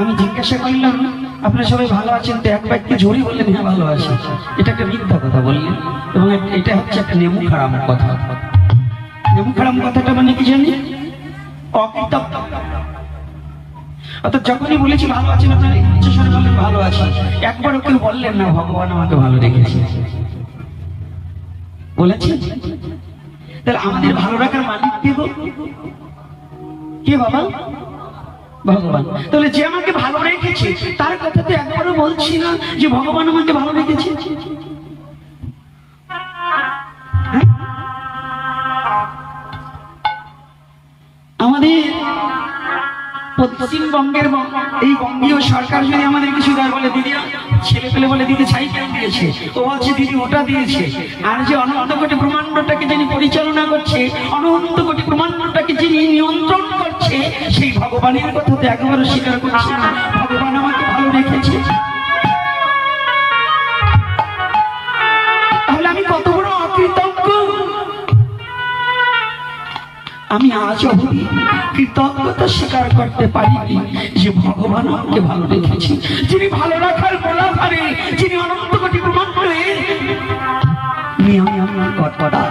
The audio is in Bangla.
আমি জিজ্ঞাসা করলাম, আপনারা সবাই ভালো আছেন? তো এক ব্যক্তি ঝুড়ি বললেন হ্যাঁ ভালো আছি। এটা একটা মিথ্যা কথা বললেন। এবং এটা হচ্ছে একটা নেমু খারাম কথা। নেমু খারাম কথাটা মানে কি জানি? আমাদের ভালো রাখার মালিক কে বাবা? ভগবান তাহলে যে আমাকে ভালো রেখেছে, তার কথা তো একবারও বলছি না যে ভগবান আমাকে ভালো রেখেছে? আমাদের পশ্চিমবঙ্গের এই বঙ্গীয় সরকার যদি আমাদের কিছু দেয় বলে দিদি, ছেলে পেলে বলে দিদি সাইকেল দিয়েছে, ও বলছে, দিদি, ওটা দিয়েছে আর যে অনন্ত কোটি ব্রহ্মাণ্ডটাকে যিনি পরিচালনা করছে অনন্ত কোটি ব্রহ্মাণ্ডটাকে যিনি নিয়ন্ত্রণ করছে, সেই ভগবানের কথা তো একেবারে স্বীকার করছে না। ভগবান আমাকে ভালো রেখেছে। তাহলে আমি কত বড় অকৃতজ্ঞ? আমি আজ অবধি কৃতজ্ঞতা স্বীকার করতে পারিনি যে ভগবান আমাকে ভালো রেখেছে। যিনি ভালো রাখার বলা পারে যিনি অনন্ত কোটি ব্রহ্মাণ্ডের নিয়ম কর্তা